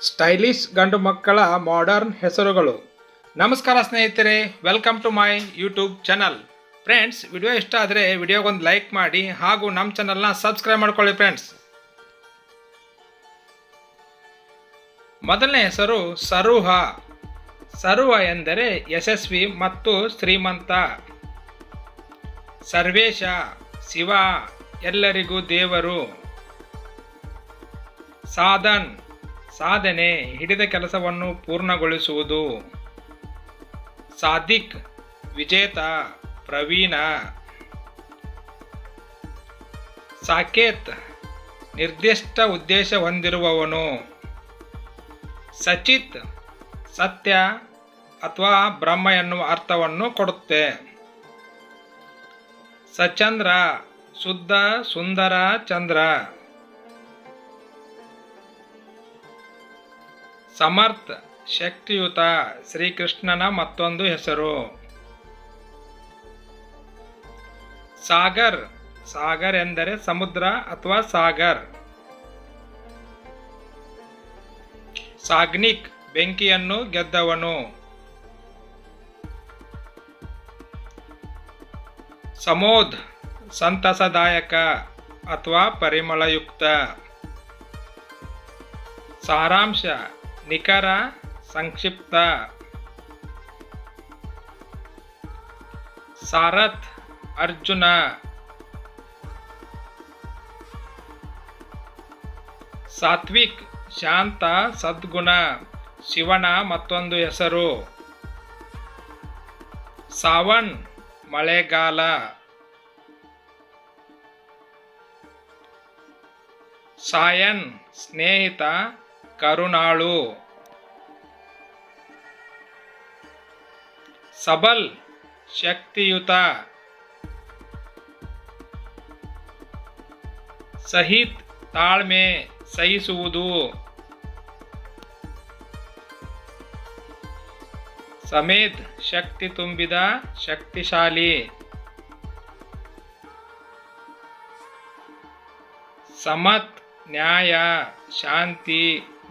Stylish ಗಂಡು ಮಕ್ಕಳ modern ಹೆಸರುಗಳು. ನಮಸ್ಕಾರ ಸ್ನೇಹಿತರೆ welcome to my YouTube channel friends video ಇಷ್ಟ ಆದರೆ ವಿಡಿಯೋಗೊಂದು ಲೈಕ್ ಮಾಡಿ ಹಾಗೂ ನಮ್ಮ ಚಾನಲ್ನ ಸಬ್ಸ್ಕ್ರೈಬ್ ಮಾಡ್ಕೊಳ್ಳಿ ಫ್ರೆಂಡ್ಸ್ ಮೊದಲನೇ ಹೆಸರು ಸರುಹ. ಸರುಹ ಎಂದರೆ ಯಶಸ್ವಿ ಮತ್ತು ಶ್ರೀಮಂತ. ಸರ್ವೇಶ, ಶಿವ, ಎಲ್ಲರಿಗೂ ದೇವರು. ಸಾಧನ್. ಸಾಧನೆ ಹಿಡಿದ ಕೆಲಸವನ್ನು ಪೂರ್ಣಗೊಳಿಸುವುದು. ಸಾದಿಕ್, ವಿಜೇತ, ಪ್ರವೀಣ. ಸಾಕೇತ್, ನಿರ್ದಿಷ್ಟ ಉದ್ದೇಶ ಹೊಂದಿರುವವನು. ಸಚಿತ್, ಸತ್ಯ ಅಥವಾ ಬ್ರಹ್ಮ ಎನ್ನುವ ಅರ್ಥವನ್ನು ಕೊಡುತ್ತೆ. ಸಚಂದ್ರ, ಶುದ್ಧ, ಸುಂದರ, ಚಂದ್ರ. ಸಮರ್ಥ್ ಶಕ್ತಿಯುತ ಶ್ರೀಕೃಷ್ಣನ ಮತ್ತೊಂದು ಹೆಸರು. ಸಾಗರ್ ಸಾಗರ್ ಎಂದರೆ ಸಮುದ್ರ ಅಥವಾ ಸಾಗರ್. ಸಾಗ್ನಿಕ್, ಬೆಂಕಿಯನ್ನು ಗೆದ್ದವನು. ಸಮೋದ್, ಸಂತಸದಾಯಕ ಅಥವಾ ಪರಿಮಳಯುಕ್ತ. ಸಾರಾಂಶ ನಿಖರ ಸಂಕ್ಷಿಪ್ತ. ಸಾರಥ್ ಅರ್ಜುನ. ಸಾತ್ವಿಕ್ ಶಾಂತ ಸದ್ಗುಣ. ಶಿವನ ಮತ್ತೊಂದು ಹೆಸರು. ಸಾವನ್ ಮಳೆಗಾಲ. ಸಾಯನ್ ಸ್ನೇಹಿತ. ಕರುಣಾಳು ಸಬಲ್ ಶಕ್ತಿಯುತ ಸಹಿತ್ ತಾಳ್ಮೆ ಸಹಿಸುವುದು ಸಮೇತ್ ಶಕ್ತಿ ತುಂಬಿದ ಶಕ್ತಿಶಾಲಿ ಸಮತ್ ನ್ಯಾಯ ಶಾಂತಿ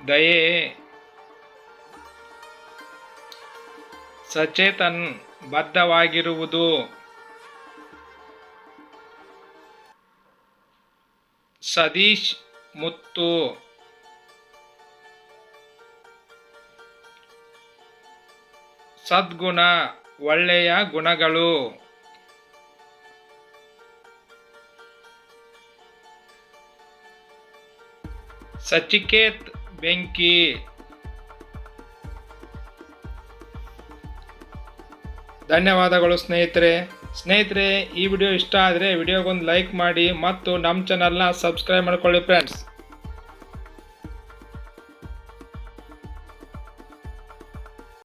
ದಯೆ ಸಚೇತನ್ ಬದ್ಧವಾಗಿರುವುದು. ಸದೀಶ್ ಮುತ್ತು. ಸದ್ಗುಣ ಒಳ್ಳೆಯ ಗುಣಗಳು. ಸಚಿಕೇತ್ ಬೆಂಕಿ. ಧನ್ಯವಾದಗಳು ಸ್ನೇಹಿತರೆ. ಸ್ನೇಹಿತರೆ, ಈ ವಿಡಿಯೋ ಇಷ್ಟ ಆದರೆ ವಿಡಿಯೋಗೊಂದು ಲೈಕ್ ಮಾಡಿ ಮತ್ತು ನಮ್ಮ ಚಾನಲ್ನ ಸಬ್ಸ್ಕ್ರೈಬ್ ಮಾಡ್ಕೊಳ್ಳಿ ಫ್ರೆಂಡ್ಸ್